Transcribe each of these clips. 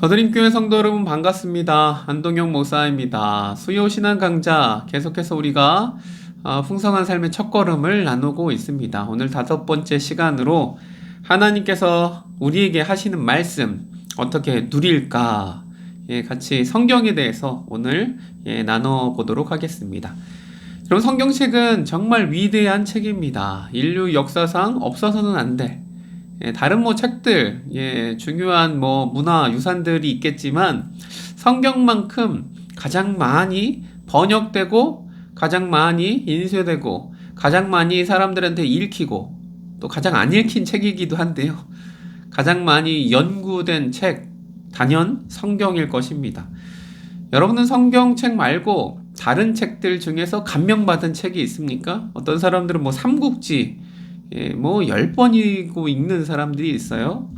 더드림교회 성도 여러분 반갑습니다. 안동영 목사입니다. 수요 신앙 강좌 계속해서 우리가 어, 풍성한 삶의 첫걸음을 나누고 있습니다. 오늘 다섯 번째 시간으로 하나님께서 우리에게 하시는 말씀 어떻게 누릴까 예, 같이 성경에 대해서 오늘 예, 나눠 보도록 하겠습니다. 여러분 성경책은 정말 위대한 책입니다. 인류 역사상 없어서는 안 될. 예, 다른 뭐 책들, 예, 중요한 뭐 문화 유산들이 있겠지만 성경만큼 가장 많이 번역되고 가장 많이 인쇄되고 가장 많이 사람들한테 읽히고 또 가장 안 읽힌 책이기도 한데요. 가장 많이 연구된 책, 단연 성경일 것입니다. 여러분은 성경책 말고 다른 책들 중에서 감명받은 책이 있습니까? 어떤 사람들은 뭐 삼국지, 예, 뭐 10번이고 읽는 사람들이 있어요.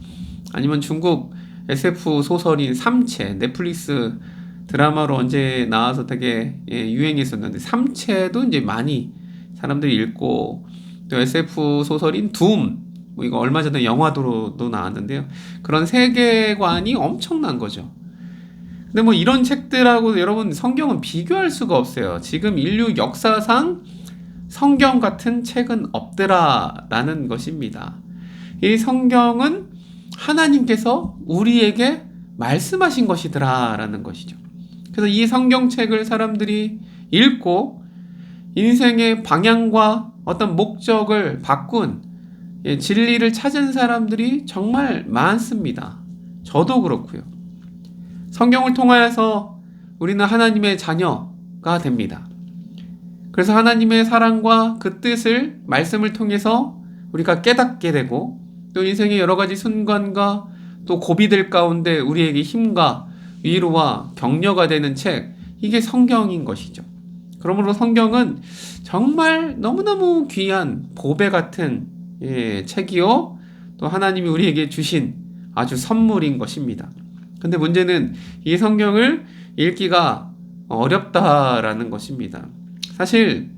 아니면 중국 SF 소설인 삼체, 넷플릭스 드라마로 언제 나와서 되게 예, 유행했었는데 삼체도 이제 많이 사람들이 읽고 또 SF 소설인 둠, 뭐 이거 얼마 전에 영화도도 나왔는데요. 그런 세계관이 엄청난 거죠. 근데 뭐 이런 책들하고 여러분 성경은 비교할 수가 없어요. 지금 인류 역사상 성경 같은 책은 없더라라는 것입니다. 이 성경은 하나님께서 우리에게 말씀하신 것이더라라는 것이죠. 그래서 이 성경책을 사람들이 읽고 인생의 방향과 어떤 목적을 바꾼 예, 진리를 찾은 사람들이 정말 많습니다. 저도 그렇고요. 성경을 통하여서 우리는 하나님의 자녀가 됩니다. 그래서 하나님의 사랑과 그 뜻을 말씀을 통해서 우리가 깨닫게 되고 또 인생의 여러 가지 순간과 또 고비들 가운데 우리에게 힘과 위로와 격려가 되는 책 이게 성경인 것이죠. 그러므로 성경은 정말 너무너무 귀한 보배 같은 예, 책이요 또 하나님이 우리에게 주신 아주 선물인 것입니다. 근데 문제는 이 성경을 읽기가 어렵다라는 것입니다. 사실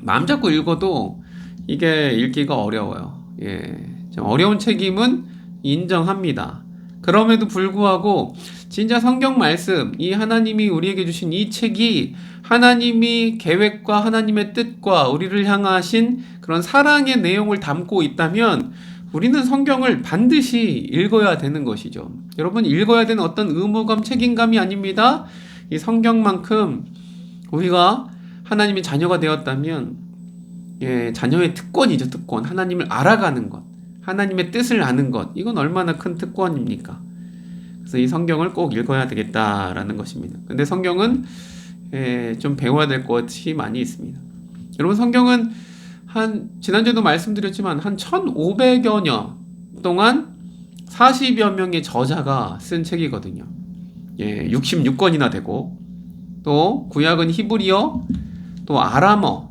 마음 잡고 읽어도 이게 읽기가 어려워요. 예. 좀 어려운 책임은 인정합니다. 그럼에도 불구하고 진짜 성경 말씀, 이 하나님이 우리에게 주신 이 책이 하나님이 계획과 하나님의 뜻과 우리를 향하신 그런 사랑의 내용을 담고 있다면 우리는 성경을 반드시 읽어야 되는 것이죠. 여러분 읽어야 되는 어떤 의무감, 책임감이 아닙니다. 이 성경만큼 우리가 하나님의 자녀가 되었다면 예, 자녀의 특권이죠, 특권. 하나님을 알아가는 것. 하나님의 뜻을 아는 것. 이건 얼마나 큰 특권입니까? 그래서 이 성경을 꼭 읽어야 되겠다라는 것입니다. 근데 성경은 예, 좀 배워야 될 것이 많이 있습니다. 여러분 성경은 한 지난주에도 말씀드렸지만 한 1,500여 년 동안 40여 명의 저자가 쓴 책이거든요. 예, 66권이나 되고 또 구약은 히브리어, 또 아람어,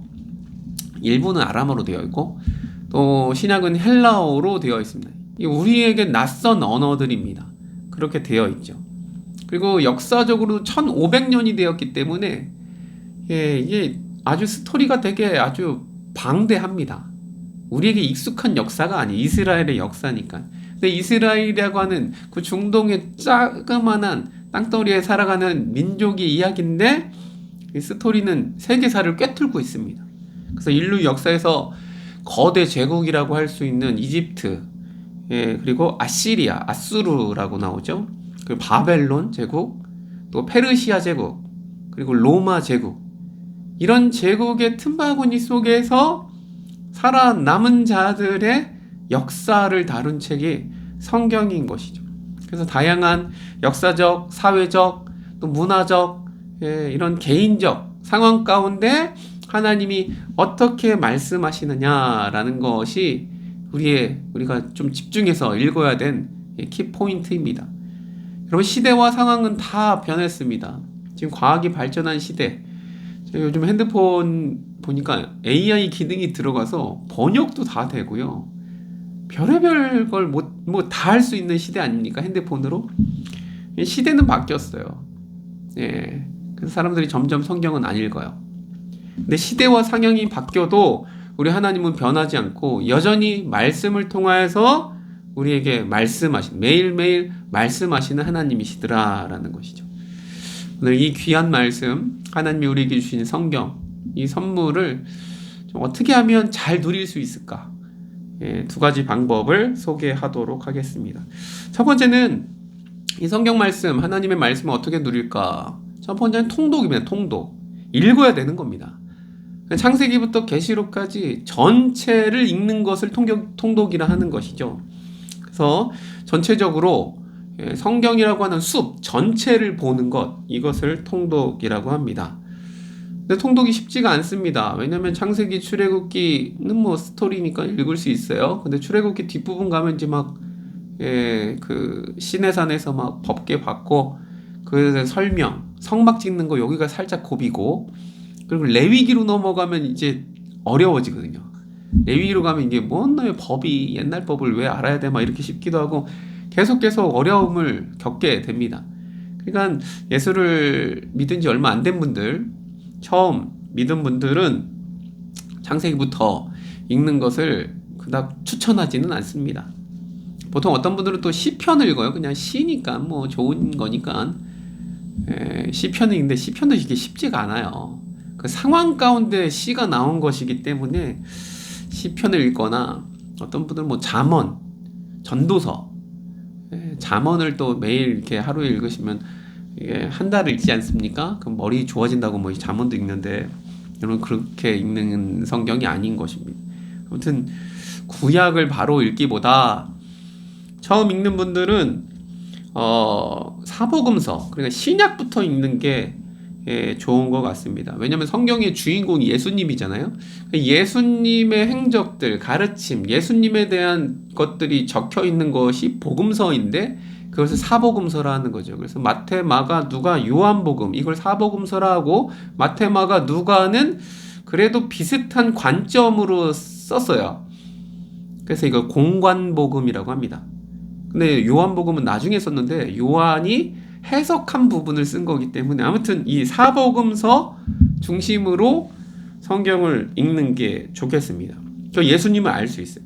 일부는 아람어로 되어 있고 또 신약은 헬라어로 되어 있습니다. 우리에게 낯선 언어들입니다. 그렇게 되어 있죠. 그리고 역사적으로 1500년이 되었기 때문에 예, 이게 아주 스토리가 되게 아주 방대합니다. 우리에게 익숙한 역사가 아니 이스라엘의 역사니까. 근데 이스라엘이라고 하는 그 중동의 자그마한 땅덩어리에 살아가는 민족의 이야기인데 이 스토리는 세계사를 꿰뚫고 있습니다. 그래서 인류 역사에서 거대 제국이라고 할 수 있는 이집트, 예, 그리고 아시리아, 아수르라고 나오죠. 그 바벨론 제국, 또 페르시아 제국, 그리고 로마 제국. 이런 제국의 틈바구니 속에서 살아남은 자들의 역사를 다룬 책이 성경인 것이죠. 그래서 다양한 역사적, 사회적, 또 문화적, 예, 이런 개인적 상황 가운데 하나님이 어떻게 말씀하시느냐라는 것이 우리의 우리가 좀 집중해서 읽어야 된 키 포인트입니다. 여러분 시대와 상황은 다 변했습니다. 지금 과학이 발전한 시대. 요즘 핸드폰 보니까 AI 기능이 들어가서 번역도 다 되고요. 별의별 걸뭐뭐다할 수 있는 시대 아닙니까? 핸드폰으로. 시대는 바뀌었어요. 예. 그래서 사람들이 점점 성경은 안 읽어요. 근데 시대와 상황이 바뀌어도 우리 하나님은 변하지 않고 여전히 말씀을 통하여서 우리에게 말씀하신 매일매일 말씀하시는 하나님이시더라라는 것이죠. 오늘 이 귀한 말씀 하나님이 우리에게 주신 성경 이 선물을 좀 어떻게 하면 잘 누릴 수 있을까? 예, 두 가지 방법을 소개하도록 하겠습니다. 첫 번째는 이 성경 말씀 하나님의 말씀을 어떻게 누릴까? 첫 번째는 통독입니다. 통독 읽어야 되는 겁니다. 창세기부터 계시록까지 전체를 읽는 것을 통독, 통독이라 하는 것이죠. 그래서 전체적으로 예, 성경이라고 하는 숲 전체를 보는 것 이것을 통독이라고 합니다. 근데 통독이 쉽지가 않습니다. 왜냐면 창세기 출애굽기는 뭐 스토리니까 읽을 수 있어요. 근데 출애굽기 뒷부분 가면 이제 막 예, 그 시내산에서 막 법계 받고 그 설명, 성막 찍는 거 여기가 살짝 고비고 그리고 레위기로 넘어가면 이제 어려워지거든요. 레위기로 가면 이게 뭔 놈의 법이 옛날 법을 왜 알아야 돼? 막 이렇게 싶기도 하고 계속 계속 어려움을 겪게 됩니다. 그러니까 예수를 믿은 지 얼마 안 된 분들, 처음 믿은 분들은 창세기부터 읽는 것을 그닥 추천하지는 않습니다. 보통 어떤 분들은 또 시편을 읽어요. 그냥 시니까 뭐 좋은 거니까 에, 시편을 읽는데 시편도 이게 쉽지가 않아요. 그 상황 가운데 시가 나온 것이기 때문에 시편을 읽거나 어떤 분들은 뭐 잠언, 전도서 예, 잠언을 또 매일 이렇게 하루에 읽으시면 이게 한 달을 읽지 않습니까? 그럼 머리 좋아진다고 뭐 잠언도 읽는데 여러분 그렇게 읽는 성경이 아닌 것입니다. 아무튼 구약을 바로 읽기보다 처음 읽는 분들은 어, 사복음서 그러니까 신약부터 읽는 게 예, 좋은 것 같습니다. 왜냐하면 성경의 주인공이 예수님이잖아요. 예수님의 행적들, 가르침, 예수님에 대한 것들이 적혀 있는 것이 복음서인데 그것을 사복음서라는 거죠. 그래서 마태, 마가, 누가, 요한복음 이걸 사복음서라 고 마태, 마가, 누가는 그래도 비슷한 관점으로 썼어요. 그래서 이걸 공관복음이라고 합니다. 근데 요한복음은 나중에 썼는데 요한이 해석한 부분을 쓴 거기 때문에 아무튼 이 사복음서 중심으로 성경을 읽는 게 좋겠습니다. 저 예수님을 알 수 있어요.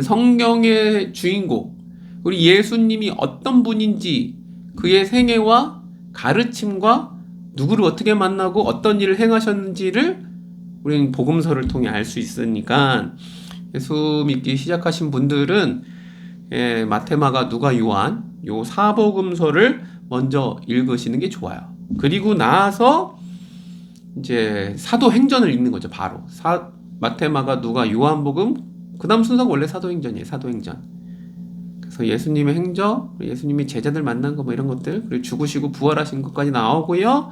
성경의 주인공, 우리 예수님이 어떤 분인지 그의 생애와 가르침과 누구를 어떻게 만나고 어떤 일을 행하셨는지를 우리는 복음서를 통해 알 수 있으니까 예수 믿기 시작하신 분들은 예, 마테마가 누가 요한 요 사복음서를 먼저 읽으시는 게 좋아요. 그리고 나서 이제 사도행전을 읽는 거죠. 바로 사, 마테마가 누가 요한복음 그다음 순서가 원래 사도행전이에요. 사도행전. 그래서 예수님의 행적, 예수님이 제자들 만난 거 뭐 이런 것들, 그리고 죽으시고 부활하신 것까지 나오고요.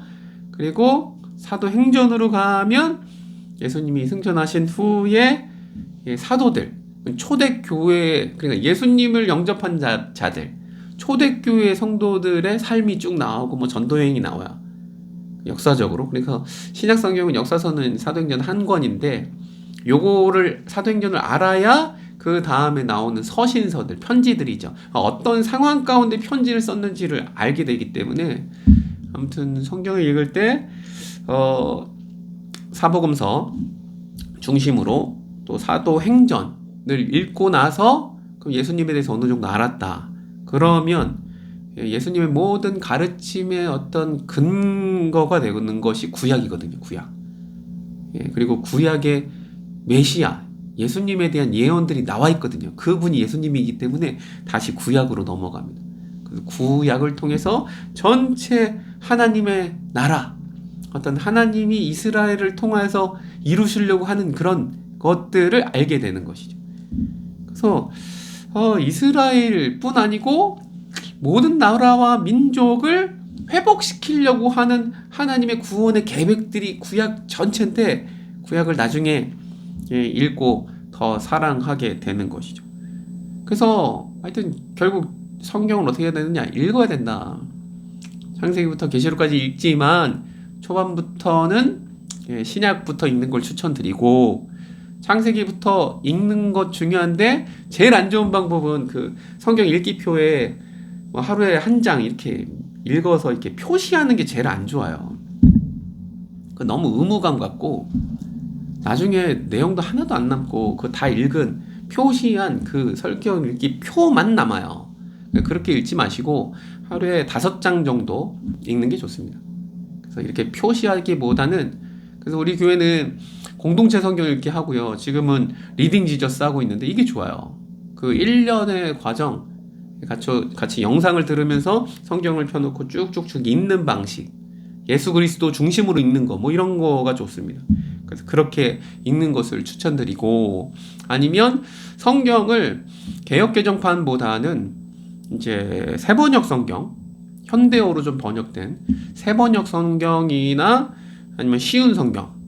그리고 사도행전으로 가면 예수님이 승천하신 후에 사도들, 초대 교회, 그러니까 예수님을 영접한 자, 자들, 초대 교회 성도들의 삶이 쭉 나오고 뭐 전도 여행이 나와요. 역사적으로. 그래서 신약 성경은 역사서는 사도행전 한 권인데 요거를 사도행전을 알아야 그 다음에 나오는 서신서들, 편지들이죠. 어떤 상황 가운데 편지를 썼는지를 알게 되기 때문에 아무튼 성경을 읽을 때 어, 사복음서 중심으로 또 사도행전 을 읽고 나서 그럼 예수님에 대해서 어느 정도 알았다. 그러면 예수님의 모든 가르침의 어떤 근거가 되는 것이 구약이거든요. 구약. 예, 그리고 구약의 메시아, 예수님에 대한 예언들이 나와 있거든요. 그분이 예수님이기 때문에 다시 구약으로 넘어갑니다. 구약을 통해서 전체 하나님의 나라, 어떤 하나님이 이스라엘을 통해서 이루시려고 하는 그런 것들을 알게 되는 것이죠. 그래서 어, 이스라엘뿐 아니고 모든 나라와 민족을 회복시키려고 하는 하나님의 구원의 계획들이 구약 전체인데 구약을 나중에 예, 읽고 더 사랑하게 되는 것이죠. 그래서 하여튼 결국 성경을 어떻게 해야 되느냐 읽어야 된다. 창세기부터 계시록까지 읽지만 초반부터는 예, 신약부터 읽는 걸 추천드리고 창세기부터 읽는 것 중요한데 제일 안 좋은 방법은 그 성경 읽기표에 뭐 하루에 한 장 이렇게 읽어서 이렇게 표시하는 게 제일 안 좋아요. 그 너무 의무감 같고 나중에 내용도 하나도 안 남고 그 다 읽은 표시한 그 성경 읽기 표만 남아요. 그렇게 읽지 마시고 하루에 다섯 장 정도 읽는 게 좋습니다. 그래서 이렇게 표시하기보다는 그래서 우리 교회는 공동체 성경 읽기 하고요. 지금은 리딩 지저스 하고 있는데 이게 좋아요. 그 1년의 과정 같이, 같이 영상을 들으면서 성경을 펴놓고 쭉쭉쭉 읽는 방식 예수 그리스도 중심으로 읽는 거 뭐 이런 거가 좋습니다. 그래서 그렇게 읽는 것을 추천드리고 아니면 성경을 개역 개정판보다는 이제 세번역 성경 현대어로 좀 번역된 세번역 성경이나 아니면 쉬운 성경 예,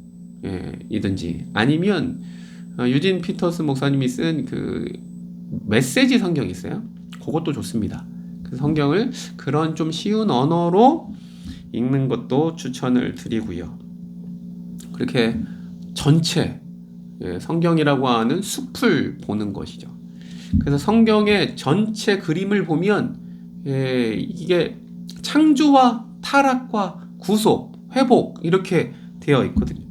이든지 아니면 어, 유진 피터스 목사님이 쓴 그 메시지 성경 있어요. 그것도 좋습니다. 그 성경을 그런 좀 쉬운 언어로 읽는 것도 추천을 드리고요. 그렇게 전체 예, 성경이라고 하는 숲을 보는 것이죠. 그래서 성경의 전체 그림을 보면 예, 이게 창조와 타락과 구속, 회복 이렇게 되어 있거든요.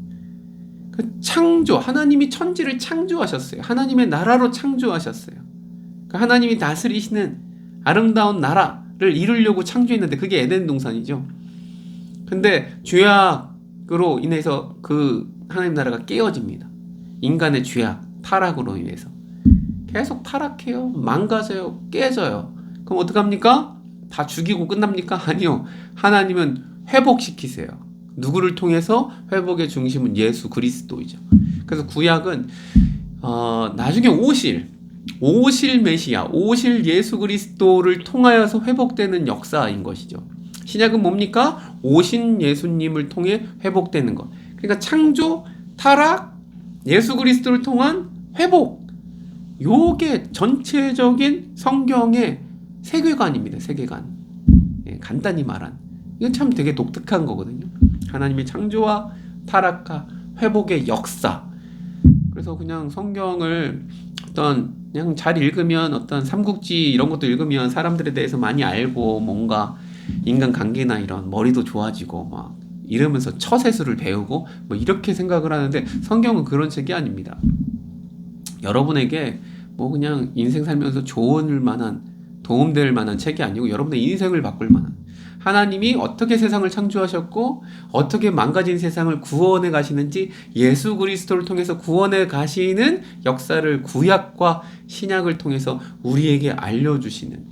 그 창조, 하나님이 천지를 창조하셨어요. 하나님의 나라로 창조하셨어요. 그 하나님이 다스리시는 아름다운 나라를 이루려고 창조했는데 그게 에덴 동산이죠. 근데 죄악으로 인해서 그 하나님 나라가 깨어집니다. 인간의 죄악, 타락으로 인해서. 계속 타락해요. 망가져요. 깨져요. 그럼 어떡합니까? 다 죽이고 끝납니까? 아니요. 하나님은 회복시키세요. 누구를 통해서 회복의 중심은 예수 그리스도이죠. 그래서 구약은 어, 나중에 오실 오실 메시아, 오실 예수 그리스도를 통하여서 회복되는 역사인 것이죠. 신약은 뭡니까? 오신 예수님을 통해 회복되는 것. 그러니까 창조, 타락, 예수 그리스도를 통한 회복. 요게 전체적인 성경의 세계관입니다. 세계관. 예, 간단히 말한. 이건 참 되게 독특한 거거든요. 하나님의 창조와 타락과 회복의 역사. 그래서 그냥 성경을 어떤 그냥 잘 읽으면 어떤 삼국지 이런 것도 읽으면 사람들에 대해서 많이 알고 뭔가 인간 관계나 이런 머리도 좋아지고 막 이러면서 처세술을 배우고 뭐 이렇게 생각을 하는데 성경은 그런 책이 아닙니다. 여러분에게 뭐 그냥 인생 살면서 좋을 만한 도움될 만한 책이 아니고 여러분의 인생을 바꿀 만한 하나님이 어떻게 세상을 창조하셨고 어떻게 망가진 세상을 구원해 가시는지 예수 그리스도를 통해서 구원해 가시는 역사를 구약과 신약을 통해서 우리에게 알려주시는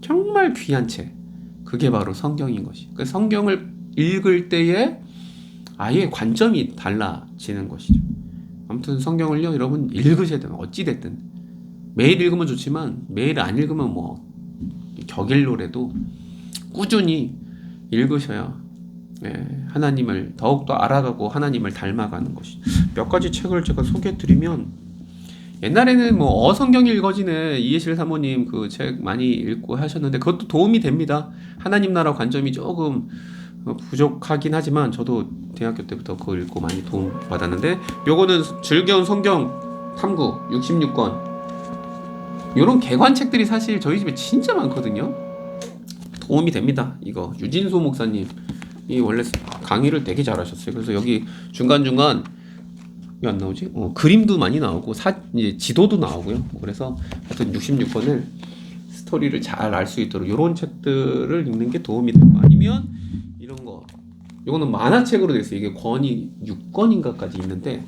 정말 귀한 책. 그게 바로 성경인 것이. 그 성경을 읽을 때에 아예 관점이 달라지는 것이죠. 아무튼 성경을요, 여러분 읽으셔야 돼요. 어찌 됐든 매일 읽으면 좋지만 매일 안 읽으면 뭐 격일로라도 꾸준히 읽으셔야 예, 하나님을 더욱더 알아가고 하나님을 닮아가는 것이. 몇 가지 책을 제가 소개해드리면 옛날에는 뭐 어성경 읽어지는 이해실 사모님 그 책 많이 읽고 하셨는데 그것도 도움이 됩니다. 하나님 나라 관점이 조금 어, 부족하긴 하지만 저도 대학교 때부터 그거 읽고 많이 도움 받았는데 요거는 즐겨운 성경 탐구 66권 요런 개관 책들이 사실 저희 집에 진짜 많거든요. 도움이 됩니다. 이거 유진소 목사님 이 원래 강의를 되게 잘하셨어요. 그래서 여기 중간 중간 왜 안 나오지? 어, 그림도 많이 나오고 사 이제 지도도 나오고요. 그래서 하여튼 66권을 스토리를 잘 알 수 있도록 이런 책들을 읽는 게 도움이 되고 아니면 이런 거 이거는 만화책으로 되어 있어요. 이게 권이 6권인가까지 있는데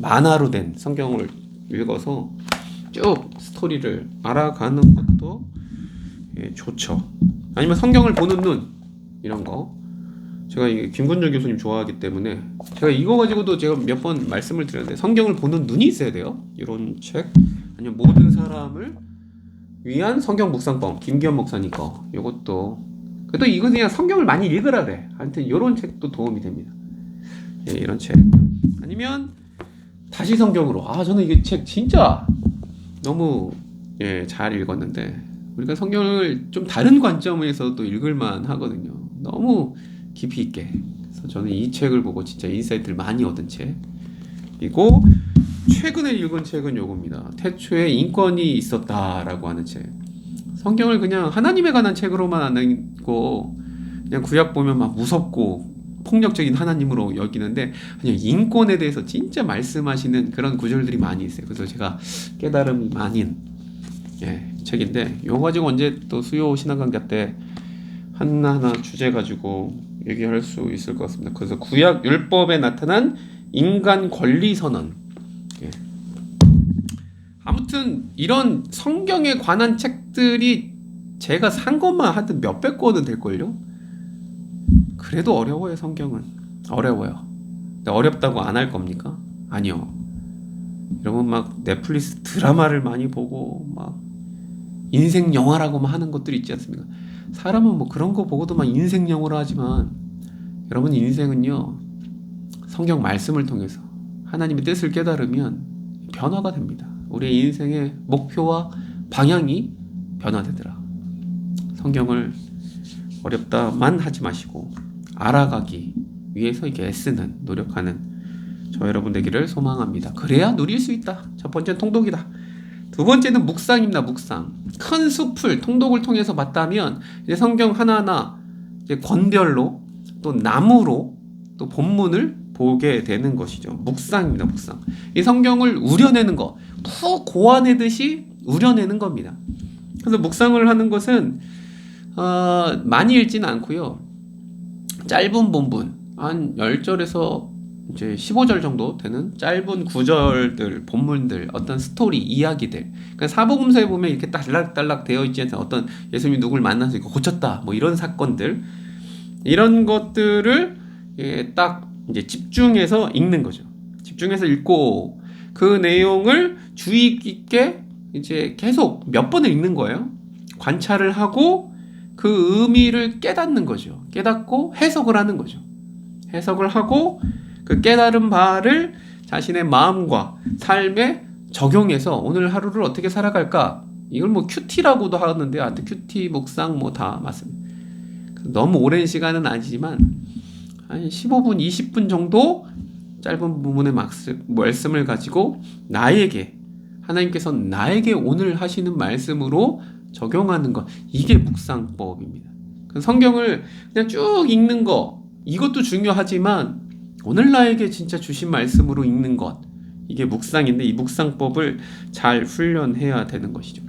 만화로 된 성경을 읽어서 쭉 스토리를 알아가는 것도 예, 좋죠. 아니면 성경을 보는 눈 이런 거 제가 이 김군절 교수님 좋아하기 때문에 제가 이거 가지고도 제가 몇 번 말씀을 드렸는데 성경을 보는 눈이 있어야 돼요. 이런 책 아니면 모든 사람을 위한 성경 묵상법 김기현 목사님 거 이것도 그래도 이거 그냥 성경을 많이 읽으라 그래. 하여튼 이런 책도 도움이 됩니다. 예, 이런 책 아니면 다시 성경으로 아 저는 이게 책 진짜 너무 예, 잘 읽었는데 우리가 성경을 좀 다른 관점에서도 읽을만 하거든요. 너무 깊이 있게. 그래서 저는 이 책을 보고 진짜 인사이트를 많이 얻은 책이고 최근에 읽은 책은 요겁니다. 태초에 인권이 있었다라고 하는 책. 성경을 그냥 하나님에 관한 책으로만 안 읽고 그냥 구약 보면 막 무섭고 폭력적인 하나님으로 여기는데 그냥 인권에 대해서 진짜 말씀하시는 그런 구절들이 많이 있어요. 그래서 제가 깨달음이 많은 예, 책인데 이거 가지고 언제 또 수요 신앙 강좌 때 하나하나 주제 가지고 얘기할 수 있을 것 같습니다. 그래서 구약 율법에 나타난 인간 권리 선언. 예. 아무튼 이런 성경에 관한 책들이 제가 산 것만 하여튼 몇백 권은 될걸요? 그래도 어려워요, 성경은. 어려워요. 근데 어렵다고 안 할 겁니까? 아니요. 여러분 막 넷플릭스 드라마를 많이 보고 막 인생 영화라고만 하는 것들이 있지 않습니까? 사람은 뭐 그런 거 보고도 막 인생 영화로 하지만 여러분 인생은요 성경 말씀을 통해서 하나님의 뜻을 깨달으면 변화가 됩니다. 우리의 인생의 목표와 방향이 변화되더라. 성경을 어렵다만 하지 마시고 알아가기 위해서 이렇게 애쓰는 노력하는 저 여러분 되기를 소망합니다. 그래야 누릴 수 있다. 첫 번째 통독이다. 두 번째는 묵상입니다. 묵상. 큰 숲을 통독을 통해서 봤다면 이제 성경 하나하나 이제 권별로 또 나무로 또 본문을 보게 되는 것이죠. 묵상입니다. 묵상. 이 성경을 우려내는 거, 푹 고아내듯이 우려내는 겁니다. 그래서 묵상을 하는 것은 어, 많이 읽지는 않고요. 짧은 본문 한 10절에서 이제 15절 정도 되는 짧은 구절들, 본문들, 어떤 스토리, 이야기들. 그러니까 사복음서에 보면 이렇게 딸락딸락 되어 있지 않습니까? 어떤 예수님이 누굴 만나서 이거 고쳤다. 뭐 이런 사건들. 이런 것들을 예, 딱 이제 집중해서 읽는 거죠. 집중해서 읽고 그 내용을 주의 깊게 이제 계속 몇 번을 읽는 거예요. 관찰을 하고 그 의미를 깨닫는 거죠. 깨닫고 해석을 하는 거죠. 해석을 하고 그 깨달은 바를 자신의 마음과 삶에 적용해서 오늘 하루를 어떻게 살아갈까? 이걸 뭐 큐티라고도 하는데 하여튼 큐티 묵상 뭐 다 맞습니다. 너무 오랜 시간은 아니지만 한 15분, 20분 정도 짧은 부분의 말씀을 가지고 나에게 하나님께서 나에게 오늘 하시는 말씀으로 적용하는 것 이게 묵상법입니다. 그 성경을 그냥 쭉 읽는 거 이것도 중요하지만 오늘 나에게 진짜 주신 말씀으로 읽는 것 이게 묵상인데 이 묵상법을 잘 훈련해야 되는 것이죠.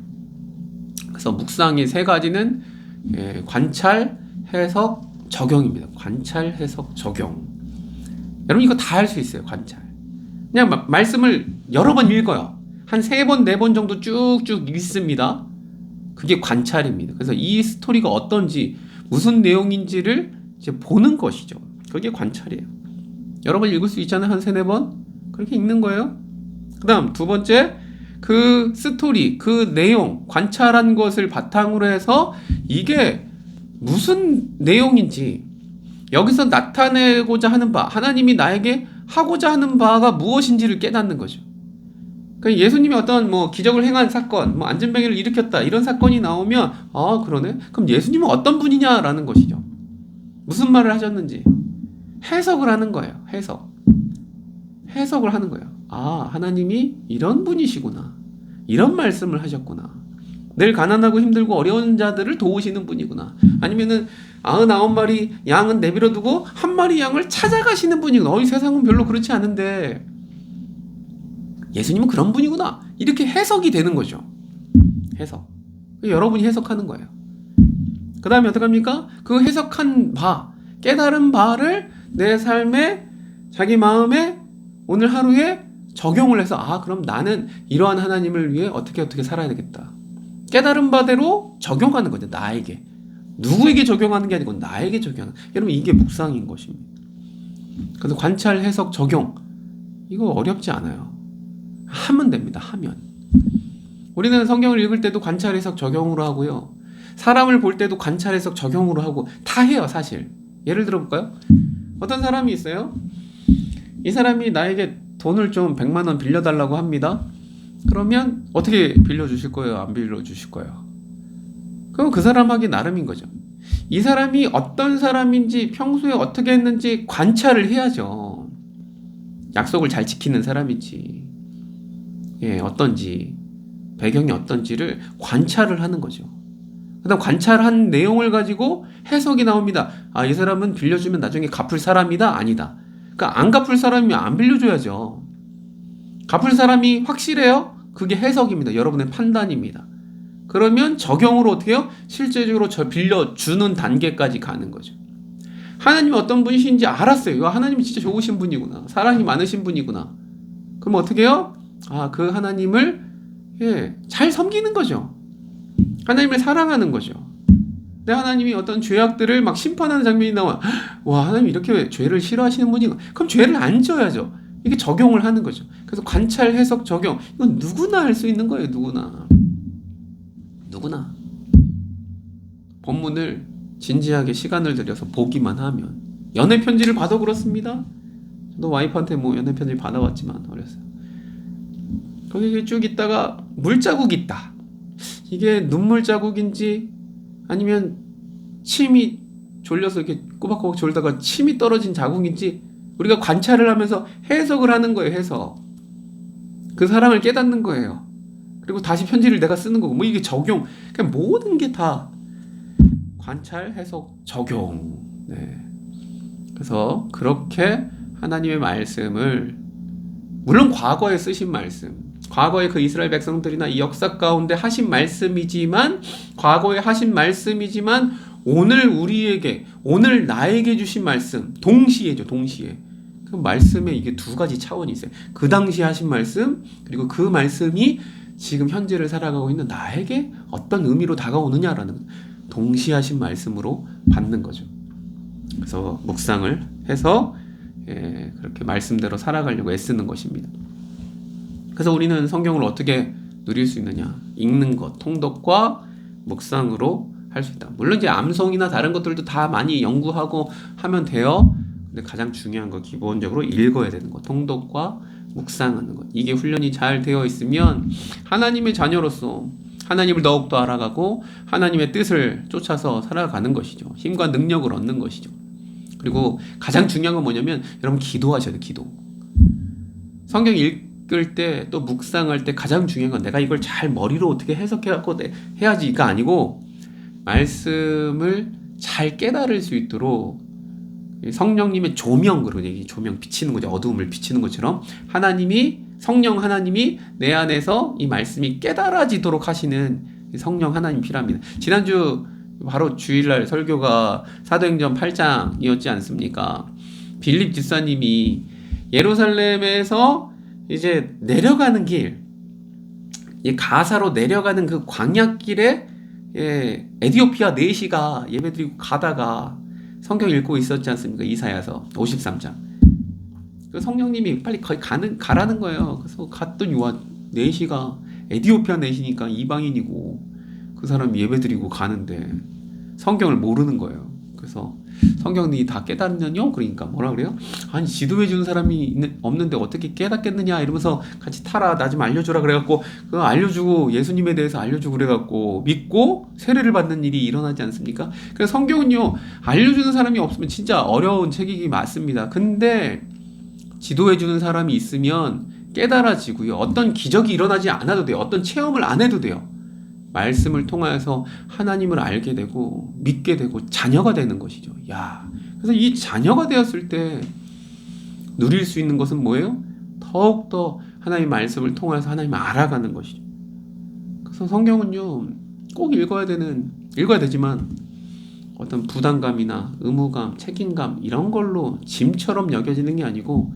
그래서 묵상의 세 가지는 예, 관찰, 해석, 적용입니다. 관찰, 해석, 적용. 여러분 이거 다 할 수 있어요. 관찰. 그냥 마, 말씀을 여러 번 읽어요. 한 세 번, 네 번 정도 쭉쭉 읽습니다. 그게 관찰입니다. 그래서 이 스토리가 어떤지, 무슨 내용인지를 이제 보는 것이죠. 그게 관찰이에요. 여러 번 읽을 수 있잖아요. 한 세네 번. 그렇게 읽는 거예요. 그 다음, 두 번째, 그 스토리, 그 내용, 관찰한 것을 바탕으로 해서 이게 무슨 내용인지, 여기서 나타내고자 하는 바, 하나님이 나에게 하고자 하는 바가 무엇인지를 깨닫는 거죠. 그러니까 예수님이 어떤 뭐 기적을 행한 사건, 뭐 안전병을 일으켰다 이런 사건이 나오면 아 그러네. 그럼 예수님은 어떤 분이냐라는 것이죠. 무슨 말을 하셨는지 해석을 하는 거예요. 해석. 해석을 하는 거예요. 아 하나님이 이런 분이시구나. 이런 말씀을 하셨구나. 늘 가난하고 힘들고 어려운 자들을 도우시는 분이구나. 아니면은 아흔아홉 마리 양은 내버려 두고 한 마리 양을 찾아가시는 분이구나. 어, 이 세상은 별로 그렇지 않은데 예수님은 그런 분이구나. 이렇게 해석이 되는 거죠. 해석. 여러분이 해석하는 거예요. 그 다음에 어떡합니까? 그 해석한 바, 깨달은 바를 내 삶에, 자기 마음에, 오늘 하루에 적용을 해서, 아, 그럼 나는 이러한 하나님을 위해 어떻게 어떻게 살아야 되겠다. 깨달은 바대로 적용하는 거죠. 나에게. 누구에게 적용하는 게 아니고 나에게 적용하는. 여러분, 이게 묵상인 것입니다. 그래서 관찰, 해석, 적용. 이거 어렵지 않아요. 하면 됩니다. 하면. 우리는 성경을 읽을 때도 관찰 해석 적용으로 하고요. 사람을 볼 때도 관찰 해석 적용으로 하고 다 해요, 사실. 예를 들어 볼까요? 어떤 사람이 있어요. 이 사람이 나에게 돈을 좀 100만 원 빌려 달라고 합니다. 그러면 어떻게 빌려 주실 거예요? 안 빌려 주실 거예요? 그럼 그 사람 하기 나름인 거죠. 이 사람이 어떤 사람인지 평소에 어떻게 했는지 관찰을 해야죠. 약속을 잘 지키는 사람인지. 예, 어떤지, 배경이 어떤지를 관찰을 하는 거죠. 그다음 관찰한 내용을 가지고 해석이 나옵니다. 아, 이 사람은 빌려주면 나중에 갚을 사람이다, 아니다. 그러니까 안 갚을 사람이면 안 빌려줘야죠. 갚을 사람이 확실해요? 그게 해석입니다. 여러분의 판단입니다. 그러면 적용으로 어떻게 해요? 실제적으로 저 빌려주는 단계까지 가는 거죠. 하나님이 어떤 분이신지 알았어요. 하나님이 진짜 좋으신 분이구나. 사랑이 많으신 분이구나. 그럼 어떻게 해요? 아, 그 하나님을 예, 잘 섬기는 거죠. 하나님을 사랑하는 거죠. 근데 하나님이 어떤 죄악들을 막 심판하는 장면이 나와. 와, 하나님 이렇게 죄를 싫어하시는 분이 그럼 죄를 안 져야죠. 이게 적용을 하는 거죠. 그래서 관찰, 해석, 적용. 이건 누구나 할 수 있는 거예요, 누구나. 누구나. 본문을 진지하게 시간을 들여서 보기만 하면 연애 편지를 봐도 그렇습니다. 저도 와이프한테 뭐 연애 편지 받아왔지만 어렸어요. 거기 쭉 있다가 물자국 있다. 이게 눈물 자국인지 아니면 침이 졸려서 이렇게 꼬박꼬박 졸다가 침이 떨어진 자국인지 우리가 관찰을 하면서 해석을 하는 거예요. 해석. 그 사랑을 깨닫는 거예요. 그리고 다시 편지를 내가 쓰는 거고 뭐 이게 적용. 그냥 모든 게 다 관찰, 해석, 적용. 네. 그래서 그렇게 하나님의 말씀을 물론 과거에 쓰신 말씀, 과거에 그 이스라엘 백성들이나 이 역사 가운데 하신 말씀이지만 과거에 하신 말씀이지만 오늘 우리에게 오늘 나에게 주신 말씀 동시에죠 동시에. 그 말씀에 이게 두 가지 차원이 있어요. 그 당시 하신 말씀 그리고 그 말씀이 지금 현재를 살아가고 있는 나에게 어떤 의미로 다가오느냐라는 동시에 하신 말씀으로 받는 거죠. 그래서 묵상을 해서 예, 그렇게 말씀대로 살아가려고 애쓰는 것입니다. 그래서 우리는 성경을 어떻게 누릴 수 있느냐? 읽는 것, 통독과 묵상으로 할 수 있다. 물론 이제 암송이나 다른 것들도 다 많이 연구하고 하면 돼요. 근데 가장 중요한 거 기본적으로 읽어야 되는 것, 통독과 묵상하는 것. 이게 훈련이 잘 되어 있으면 하나님의 자녀로서 하나님을 더욱더 알아가고 하나님의 뜻을 쫓아서 살아가는 것이죠. 힘과 능력을 얻는 것이죠. 그리고 가장 중요한 건 뭐냐면 여러분 기도하셔야 돼요. 기도. 성경 읽 을때또 묵상할 때 가장 중요한 건 내가 이걸 잘 머리로 어떻게 해석해 갖고 해야지가 아니고 말씀을 잘 깨달을 수 있도록 성령님의 조명 그러죠. 이 조명 비치는 거죠. 어두움을 비치는 것처럼 하나님이 성령 하나님이 내 안에서 이 말씀이 깨달아지도록 하시는 성령 하나님 필요합니다. 지난주 바로 주일날 설교가 사도행전 8장이었지 않습니까? 빌립 집사님이 예루살렘에서 이제 내려가는 길, 이 가사로 내려가는 그 광야길에 예, 에디오피아 4시가 예배드리고 가다가 성경 읽고 있었지 않습니까? 이사야서 53장. 그 성령님이 빨리 거기 가는 가라는 거예요. 그래서 갔더니 와 4시가 에디오피아 4시니까 이방인이고 그 사람이 예배드리고 가는데 성경을 모르는 거예요. 그래서 성경이 다 깨닫느냐? 그러니까 뭐라 그래요? 아니 지도해 주는 사람이 있는, 없는데 어떻게 깨닫겠느냐 이러면서 같이 타라 나 좀 알려주라 그래갖고 그거 알려주고 예수님에 대해서 알려주고 그래갖고 믿고 세례를 받는 일이 일어나지 않습니까? 그래서 성경은요 알려주는 사람이 없으면 진짜 어려운 책이기 맞습니다. 근데 지도해 주는 사람이 있으면 깨달아지고요 어떤 기적이 일어나지 않아도 돼요. 어떤 체험을 안 해도 돼요. 말씀을 통하여서 하나님을 알게 되고 믿게 되고 자녀가 되는 것이죠. 야. 그래서 이 자녀가 되었을 때 누릴 수 있는 것은 뭐예요? 더욱 더 하나님의 말씀을 통해서 하나님을 알아가는 것이죠. 그래서 성경은요, 꼭 읽어야 되는, 읽어야 되지만 어떤 부담감이나 의무감, 책임감, 이런 걸로 짐처럼 여겨지는 게 아니고,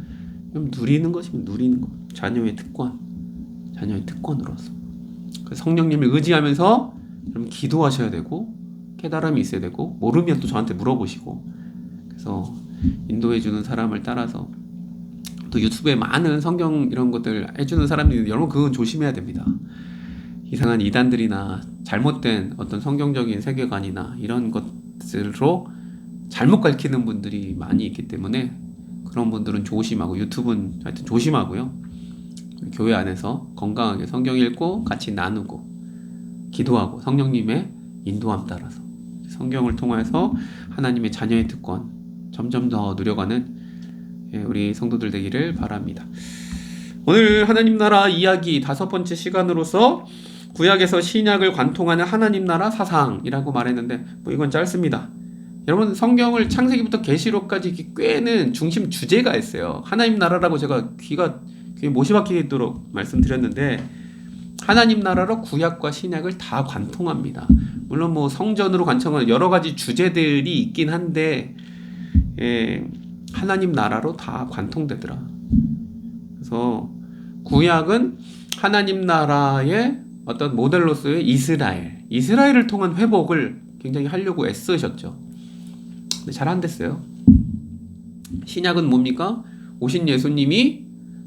좀 누리는 것이면 누리는 것. 자녀의 특권, 자녀의 특권으로서. 그 성령님을 의지하면서 여러분 기도하셔야 되고 깨달음이 있어야 되고 모르면 또 저한테 물어보시고 그래서 인도해 주는 사람을 따라서 또 유튜브에 많은 성경 이런 것들 해주는 사람들이 여러분 그건 조심해야 됩니다. 이상한 이단들이나 잘못된 어떤 성경적인 세계관이나 이런 것들로 잘못 가르치는 분들이 많이 있기 때문에 그런 분들은 조심하고 유튜브는 하여튼 조심하고요. 교회 안에서 건강하게 성경 읽고 같이 나누고 기도하고 성령님의 인도함 따라서 성경을 통해서 하나님의 자녀의 특권 점점 더 누려가는 예, 우리 성도들 되기를 바랍니다. 오늘 하나님 나라 이야기 다섯 번째 시간으로서 구약에서 신약을 관통하는 하나님 나라 사상이라고 말했는데 뭐 이건 짧습니다. 여러분 성경을 창세기부터 계시록까지 꿰는 중심 주제가 있어요. 하나님 나라라고 제가 귀가 귀에 못이 박히도록 말씀드렸는데 하나님 나라로 구약과 신약을 다 관통합니다. 물론 뭐 성전으로 관통하는 여러 가지 주제들이 있긴 한데 예, 하나님 나라로 다 관통되더라. 그래서 구약은 하나님 나라의 어떤 모델로서의 이스라엘, 이스라엘을 통한 회복을 굉장히 하려고 애쓰셨죠. 근데 잘 안 됐어요. 신약은 뭡니까? 오신 예수님이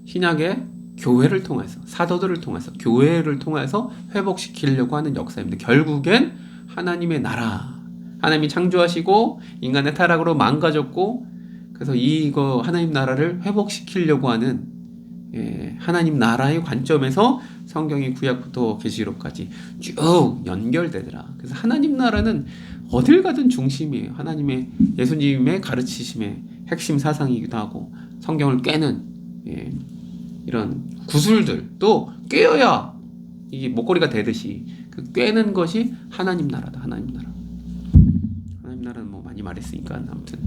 신약의 교회를 통해서 사도들을 통해서 교회를 통해서 회복시키려고 하는 역사입니다. 결국엔 하나님의 나라, 하나님이 창조하시고 인간의 타락으로 망가졌고 그래서 이거 하나님 나라를 회복시키려고 하는 예, 하나님 나라의 관점에서 성경이 구약부터 계시록까지 쭉 연결되더라. 그래서 하나님 나라는 어딜 가든 중심이에요. 하나님의 예수님의 가르치심의 핵심 사상이기도 하고 성경을 깨는 예, 이런 구술들 또 꿰어야 이게 목걸이가 되듯이 그 꿰는 것이 하나님 나라다. 하나님 나라. 하나님 나라는 뭐 많이 말했으니까 아무튼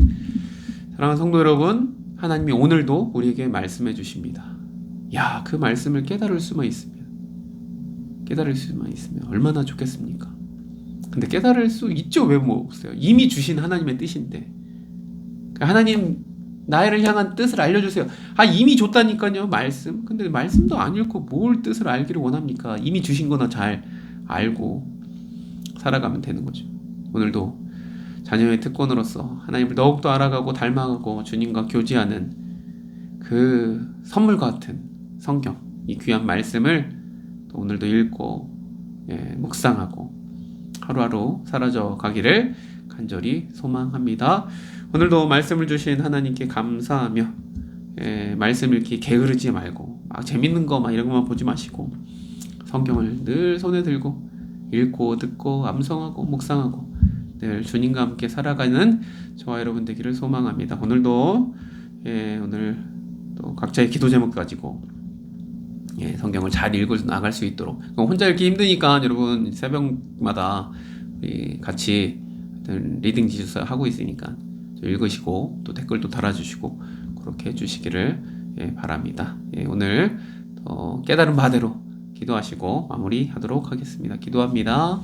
사랑하는 성도 여러분, 하나님이 오늘도 우리에게 말씀해 주십니다. 야, 그 말씀을 깨달을 수만 있으면 깨달을 수만 있으면 얼마나 좋겠습니까? 근데 깨달을 수 있죠 왜못 없어요? 이미 주신 하나님의 뜻인데 그러니까 하나님 나를 향한 뜻을 알려주세요. 아 이미 줬다니까요 말씀. 근데 말씀도 안 읽고 뭘 뜻을 알기를 원합니까? 이미 주신 거나 잘 알고 살아가면 되는 거죠. 오늘도 자녀의 특권으로서 하나님을 더욱더 알아가고 닮아가고 주님과 교제하는 그 선물 같은 성경 이 귀한 말씀을 또 오늘도 읽고 예, 묵상하고 하루하루 사라져 가기를 간절히 소망합니다. 오늘도 말씀을 주신 하나님께 감사하며 예, 말씀 읽기 게으르지 말고 막 재밌는 거 막 이런 것만 보지 마시고 성경을 늘 손에 들고 읽고 듣고 암송하고 묵상하고 늘 주님과 함께 살아가는 저와 여러분 되기를 소망합니다. 오늘도 예, 오늘 또 각자의 기도 제목 가지고 예, 성경을 잘 읽어 나갈 수 있도록 혼자 읽기 힘드니까 여러분 새벽마다 같이 리딩 지수서 하고 있으니까 좀 읽으시고 또 댓글도 달아주시고 그렇게 해주시기를 예, 바랍니다. 예, 오늘 어, 깨달은 바대로 기도하시고 마무리하도록 하겠습니다. 기도합니다.